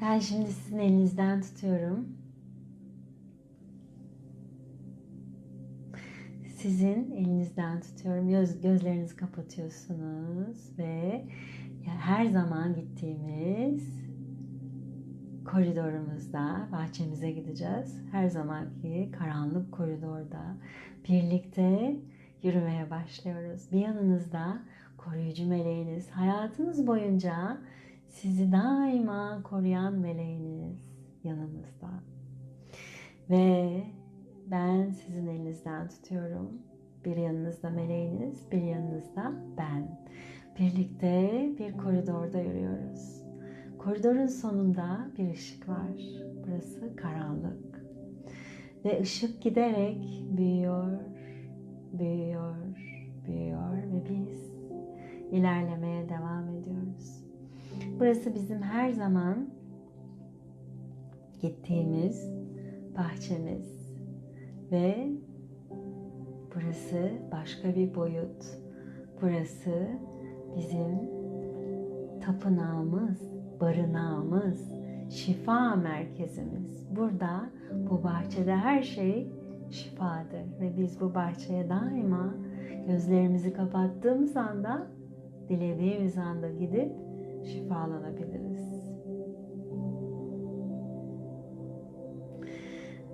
Ben şimdi sizin elinizden tutuyorum. Sizin elinizden tutuyorum. Göz, gözlerinizi kapatıyorsunuz ve her zaman gittiğimiz koridorumuzda bahçemize gideceğiz. Her zamanki karanlık koridorda birlikte yürümeye başlıyoruz. Bir yanınızda koruyucu meleğiniz, hayatınız boyunca sizi daima koruyan meleğiniz yanımızda. Ve ben sizin elinizden tutuyorum. Bir yanınızda meleğiniz, bir yanınızda ben. Birlikte bir koridorda yürüyoruz. Koridorun sonunda bir ışık var. Burası karanlık. Ve ışık giderek büyüyor, büyüyor, büyüyor ve biz ilerlemeye devam ediyoruz. Burası bizim her zaman gittiğimiz bahçemiz ve burası başka bir boyut. Burası bizim tapınağımız, barınağımız, şifa merkezimiz. Burada bu bahçede her şey şifadır ve biz bu bahçeye daima gözlerimizi kapattığımız anda dilediğimiz anda gidip şifalanabiliriz.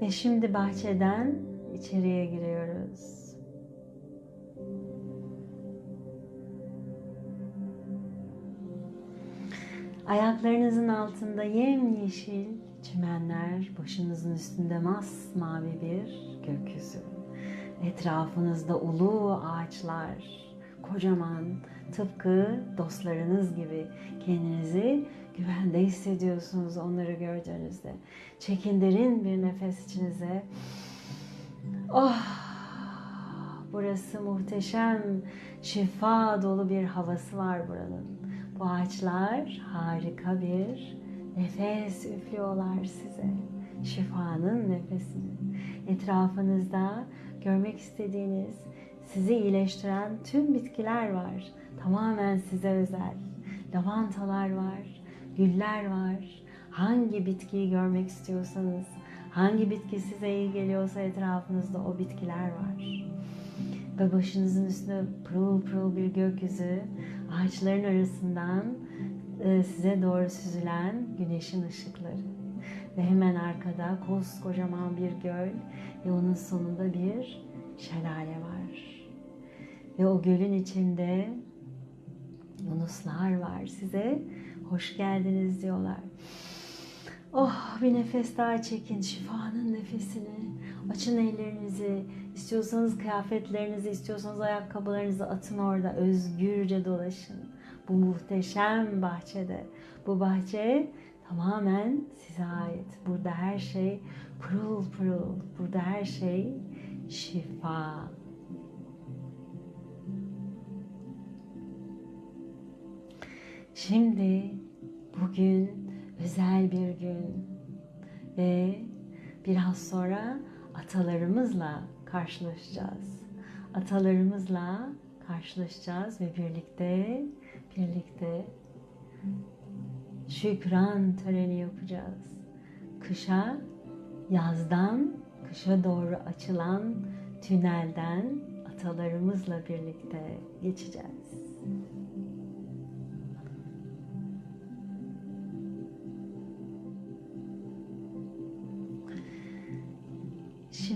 Ve şimdi bahçeden içeriye giriyoruz. Ayaklarınızın altında yemyeşil çimenler, başınızın üstünde masmavi bir gökyüzü. Etrafınızda ulu ağaçlar, kocaman, tıpkı dostlarınız gibi kendinizi güvende hissediyorsunuz onları gördüğünüzde. Çekin derin bir nefes içinize. Oh, burası muhteşem, şifa dolu bir havası var buranın. Bu ağaçlar harika bir nefes üflüyorlar size. Şifanın nefesini. Etrafınızda görmek istediğiniz, sizi iyileştiren tüm bitkiler var. Tamamen size özel. Lavantalar var, güller var. Hangi bitkiyi görmek istiyorsanız, hangi bitki size iyi geliyorsa etrafınızda o bitkiler var. Ve başınızın üstünde pırıl pırıl bir gökyüzü, ağaçların arasından e, size doğru süzülen güneşin ışıkları. Ve hemen arkada koskocaman bir göl ve onun sonunda bir şelale var. Ve o gölün içinde yunuslar var size. Hoş geldiniz diyorlar. Oh bir nefes daha çekin şifanın nefesini. Açın ellerinizi. İstiyorsanız kıyafetlerinizi, istiyorsanız ayakkabılarınızı atın orada. Özgürce dolaşın. Bu muhteşem bahçede. Bu bahçe tamamen size ait. Burada her şey pırıl pırıl. Burada her şey şifa. Şimdi bugün özel bir gün ve biraz sonra atalarımızla karşılaşacağız. Atalarımızla karşılaşacağız ve birlikte birlikte şükran töreni yapacağız. Kışa yazdan kışa doğru açılan tünelden atalarımızla birlikte geçeceğiz.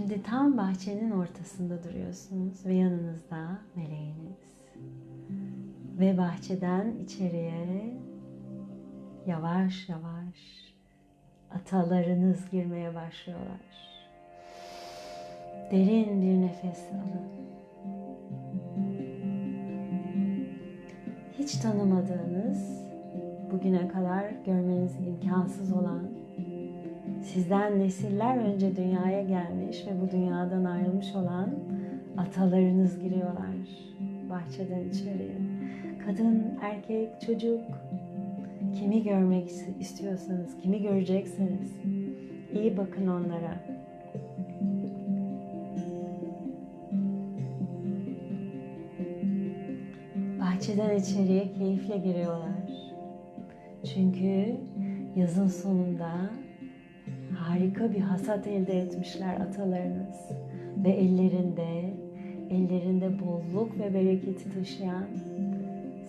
Şimdi tam bahçenin ortasında duruyorsunuz ve yanınızda meleğiniz. Ve bahçeden içeriye yavaş yavaş atalarınız girmeye başlıyorlar. Derin bir nefes alın. Hiç tanımadığınız, bugüne kadar görmeniz imkansız olan sizden nesiller önce dünyaya gelmiş ve bu dünyadan ayrılmış olan atalarınız giriyorlar bahçeden içeriye. Kadın, erkek, çocuk, kimi görmek istiyorsanız, kimi görecekseniz iyi bakın onlara. Bahçeden içeriye keyifle giriyorlar. Çünkü yazın sonunda harika bir hasat elde etmişler atalarınız. Ve ellerinde ellerinde bolluk ve bereketi taşıyan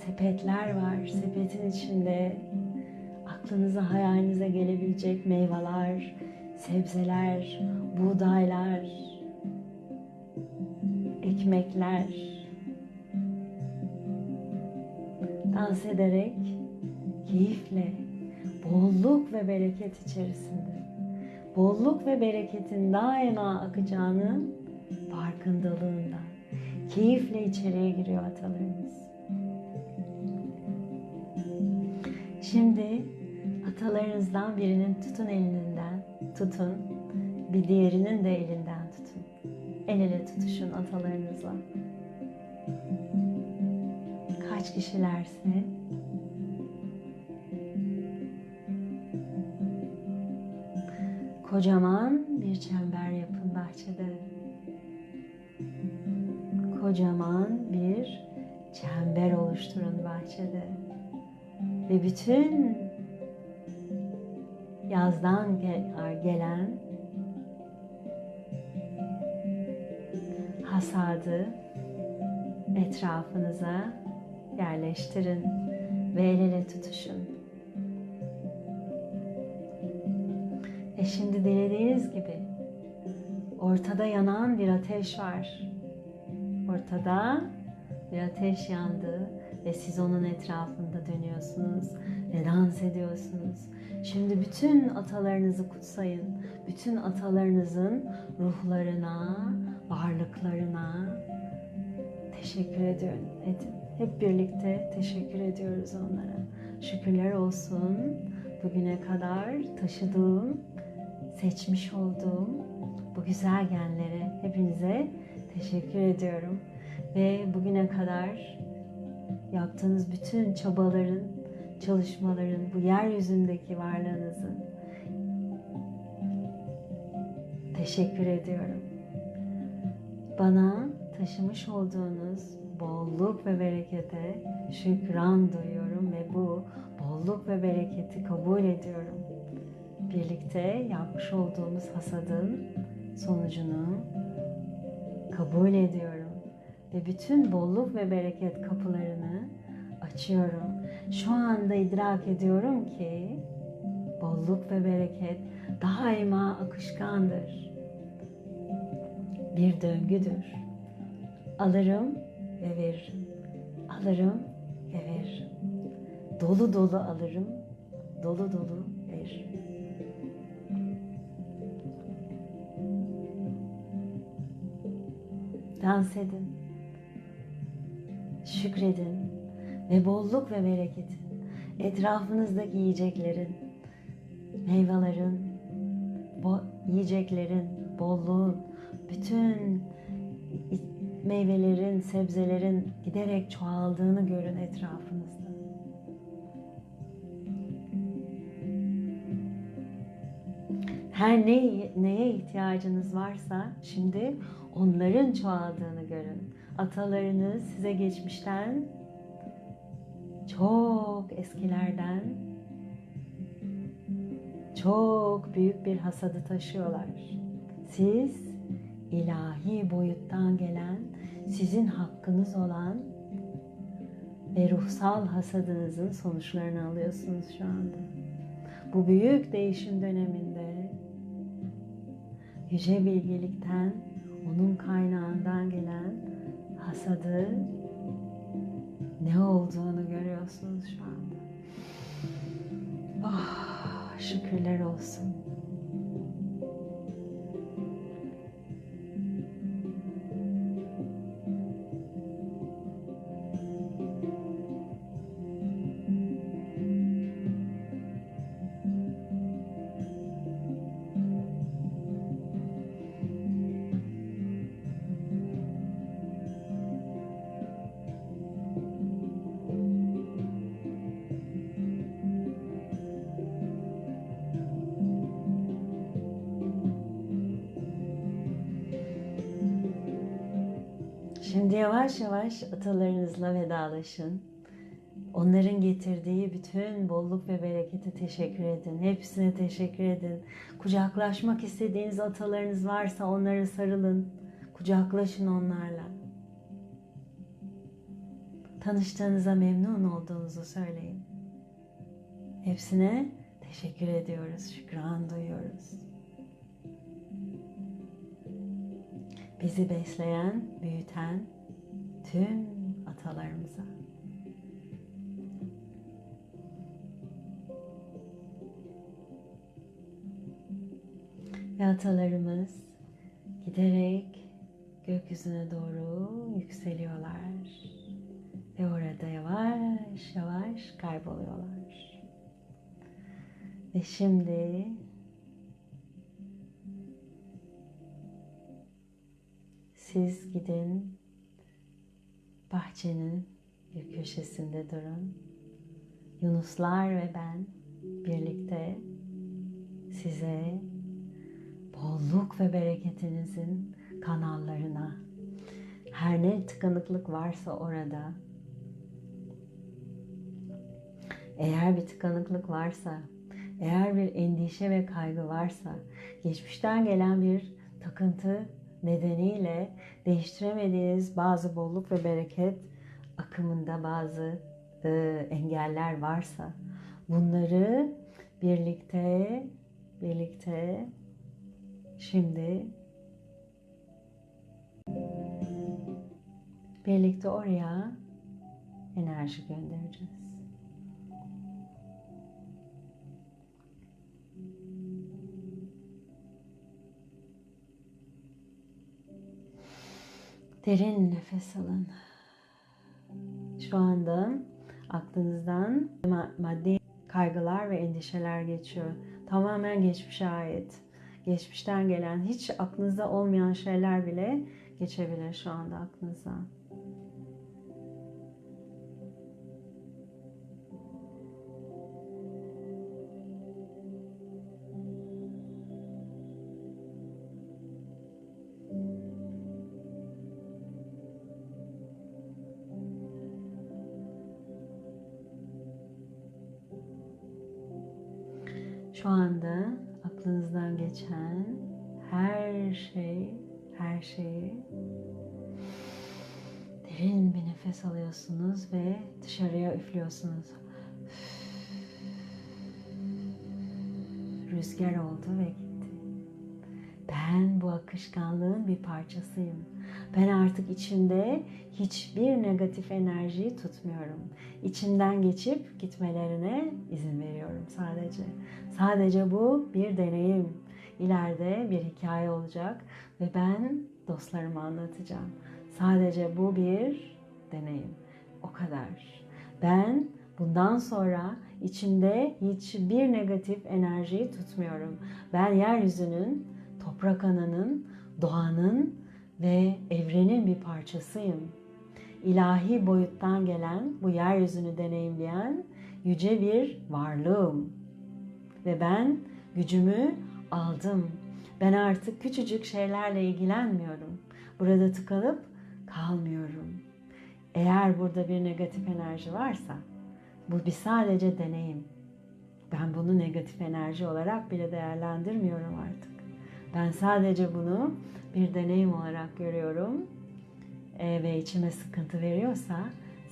sepetler var. Sepetin içinde aklınıza hayalinize gelebilecek meyveler, sebzeler, buğdaylar, ekmekler. Dans ederek keyifle bolluk ve bereket içerisinde bolluk ve bereketin daima akacağını farkındalığında keyifle içeriye giriyor atalarımız. Şimdi atalarınızdan birinin tutun elinden tutun, bir diğerinin de elinden tutun. El ele tutuşun atalarınızla. Kaç kişilerse kocaman bir çember yapın bahçede. Kocaman bir çember oluşturun bahçede. Ve bütün yazdan gelen hasadı etrafınıza yerleştirin ve el ele tutuşun. E şimdi dilediğiniz gibi ortada yanan bir ateş var. Ortada bir ateş yandı ve siz onun etrafında dönüyorsunuz ve dans ediyorsunuz. Şimdi bütün atalarınızı kutsayın. Bütün atalarınızın ruhlarına, varlıklarına teşekkür ediyorum. Edin. Hep birlikte teşekkür ediyoruz onlara. Şükürler olsun bugüne kadar taşıdığım, seçmiş olduğum bu güzel genlere hepinize teşekkür ediyorum. Ve bugüne kadar yaptığınız bütün çabaların, çalışmaların, bu yeryüzündeki varlığınızın teşekkür ediyorum. Bana taşımış olduğunuz bolluk ve berekete şükran duyuyorum ve bu bolluk ve bereketi kabul ediyorum. Birlikte yapmış olduğumuz hasadın sonucunu kabul ediyorum ve bütün bolluk ve bereket kapılarını açıyorum. Şu anda idrak ediyorum ki bolluk ve bereket daima akışkandır. Bir döngüdür. Alırım ve veririm. Alırım ve veririm. Dolu dolu alırım, dolu dolu Dans edin şükredin ve bolluk ve bereketin, etrafınızdaki yiyeceklerin, meyvelerin, bo yiyeceklerin, bolluğun, bütün meyvelerin, sebzelerin giderek çoğaldığını görün etrafınızda. Her ne, neye ihtiyacınız varsa şimdi onların çoğaldığını görün atalarınız size geçmişten çok eskilerden çok büyük bir hasadı taşıyorlar. Siz ilahi boyuttan gelen, sizin hakkınız olan ve ruhsal hasadınızın sonuçlarını alıyorsunuz şu anda. Bu büyük değişim döneminde yüce bilgelikten, onun kaynağından gelen hasadı ne olduğunu görüyorsunuz şu anda. Oh, şükürler olsun. Şimdi yavaş yavaş atalarınızla vedalaşın. Onların getirdiği bütün bolluk ve berekete teşekkür edin. Hepsine teşekkür edin. Kucaklaşmak istediğiniz atalarınız varsa onlara sarılın. Kucaklaşın onlarla. Tanıştığınıza memnun olduğunuzu söyleyin. Hepsine teşekkür ediyoruz, şükran duyuyoruz. Bizi besleyen, büyüten tüm atalarımıza. Ve atalarımız giderek gökyüzüne doğru yükseliyorlar. Ve orada yavaş yavaş kayboluyorlar. Ve şimdi siz gidin bahçenin bir köşesinde durun. Yunuslar ve ben birlikte size bolluk ve bereketinizin kanallarına her ne tıkanıklık varsa orada eğer bir tıkanıklık varsa eğer bir endişe ve kaygı varsa geçmişten gelen bir takıntı nedeniyle değiştiremediğiniz bazı bolluk ve bereket akımında bazı e, engeller varsa bunları birlikte birlikte şimdi birlikte oraya enerji göndereceğiz. Derin nefes alın. Şu anda aklınızdan maddi kaygılar ve endişeler geçiyor. Tamamen geçmişe ait. Geçmişten gelen hiç aklınızda olmayan şeyler bile geçebilir şu anda aklınızdan. Şu anda aklınızdan geçen her şey, her şeyi derin bir nefes alıyorsunuz ve dışarıya üflüyorsunuz. Rüzgar oldu ve gitti. Ben bu akışkanlığın bir parçasıyım. Ben artık içimde hiçbir negatif enerjiyi tutmuyorum. İçimden geçip gitmelerine izin veriyorum sadece. Sadece bu bir deneyim. İleride bir hikaye olacak ve ben dostlarıma anlatacağım. Sadece bu bir deneyim. O kadar. Ben bundan sonra içimde hiçbir negatif enerjiyi tutmuyorum. Ben yeryüzünün, toprak ananın, doğanın ve evrenin bir parçasıyım. İlahi boyuttan gelen, bu yeryüzünü deneyimleyen yüce bir varlığım. Ve ben gücümü aldım. Ben artık küçücük şeylerle ilgilenmiyorum. Burada tıkalıp kalmıyorum. Eğer burada bir negatif enerji varsa bu bir sadece deneyim. Ben bunu negatif enerji olarak bile değerlendirmiyorum artık. Ben sadece bunu bir deneyim olarak görüyorum e, ve içime sıkıntı veriyorsa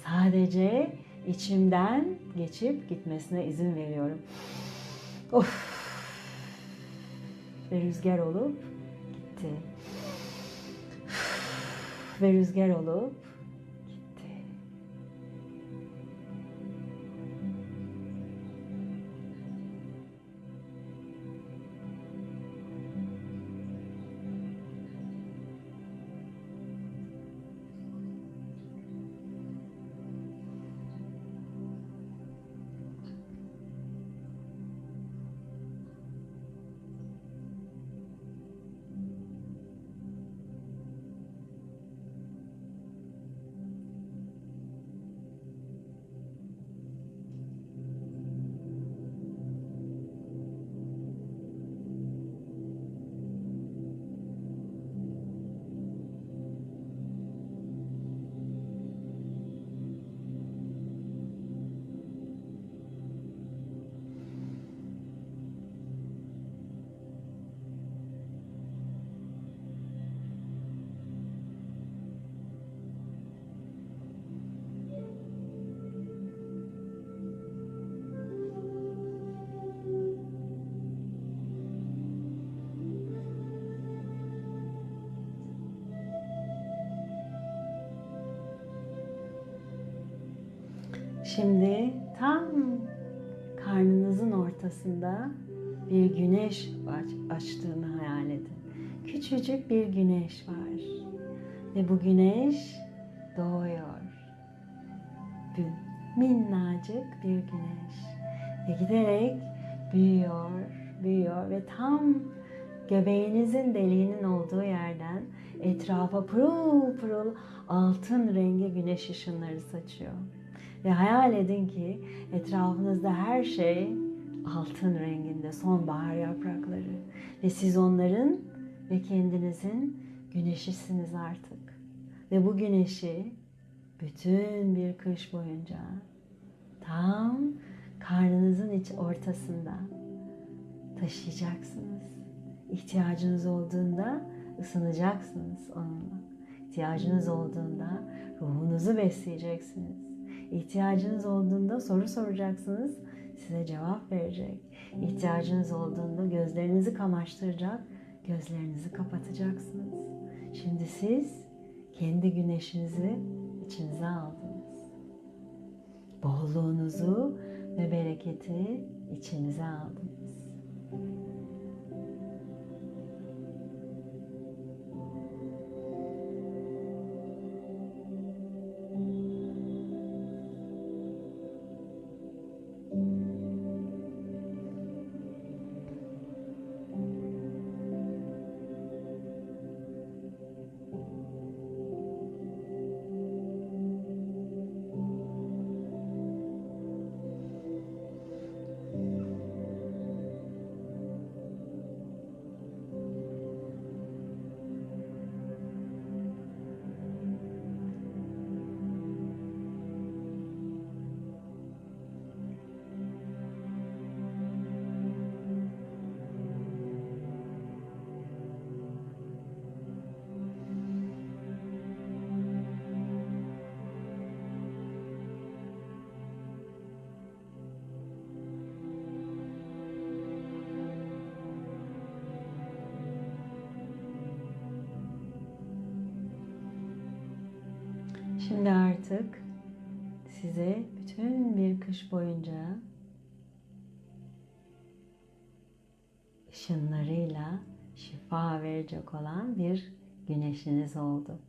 sadece içimden geçip gitmesine izin veriyorum. Of. Ve rüzgar olup gitti. Ve rüzgar olup Şimdi tam karnınızın ortasında bir güneş aç- açtığını hayal edin. Küçücük bir güneş var. Ve bu güneş doğuyor. Bir minnacık bir güneş. Ve giderek büyüyor, büyüyor ve tam göbeğinizin deliğinin olduğu yerden etrafa pırıl pırıl altın rengi güneş ışınları saçıyor. Ve hayal edin ki etrafınızda her şey altın renginde sonbahar yaprakları. Ve siz onların ve kendinizin güneşisiniz artık. Ve bu güneşi bütün bir kış boyunca tam karnınızın iç ortasında taşıyacaksınız. İhtiyacınız olduğunda ısınacaksınız onunla. İhtiyacınız olduğunda ruhunuzu besleyeceksiniz. İhtiyacınız olduğunda soru soracaksınız, size cevap verecek. İhtiyacınız olduğunda gözlerinizi kamaştıracak, gözlerinizi kapatacaksınız. Şimdi siz kendi güneşinizi içinize aldınız. Bolluğunuzu ve bereketi içinize aldınız. Şimdi artık size bütün bir kış boyunca ışınlarıyla şifa verecek olan bir güneşiniz oldu.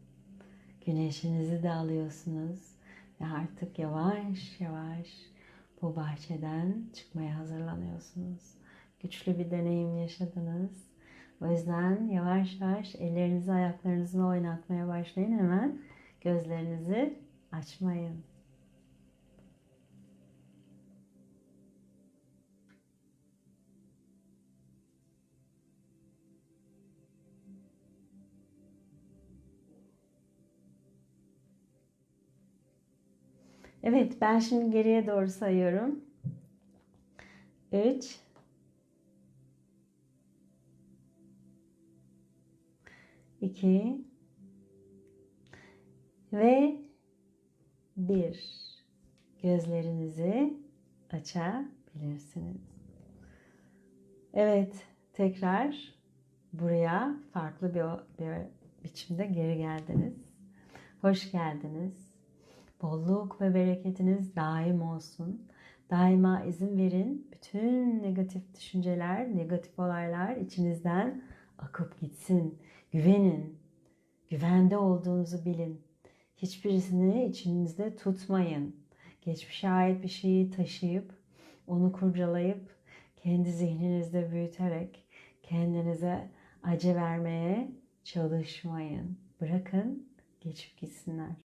Güneşinizi de alıyorsunuz ve artık yavaş yavaş bu bahçeden çıkmaya hazırlanıyorsunuz. Güçlü bir deneyim yaşadınız. O yüzden yavaş yavaş ellerinizi ayaklarınızı oynatmaya başlayın hemen. Gözlerinizi açmayın. Evet, ben şimdi geriye doğru sayıyorum. 3 2 ve 1 Gözlerinizi açabilirsiniz. Evet, tekrar buraya farklı bir, bir biçimde geri geldiniz. Hoş geldiniz. Bolluk ve bereketiniz daim olsun. Daima izin verin. Bütün negatif düşünceler, negatif olaylar içinizden akıp gitsin. Güvenin. Güvende olduğunuzu bilin. Hiçbirisini içinizde tutmayın. Geçmişe ait bir şeyi taşıyıp, onu kurcalayıp, kendi zihninizde büyüterek kendinize acı vermeye çalışmayın. Bırakın geçip gitsinler.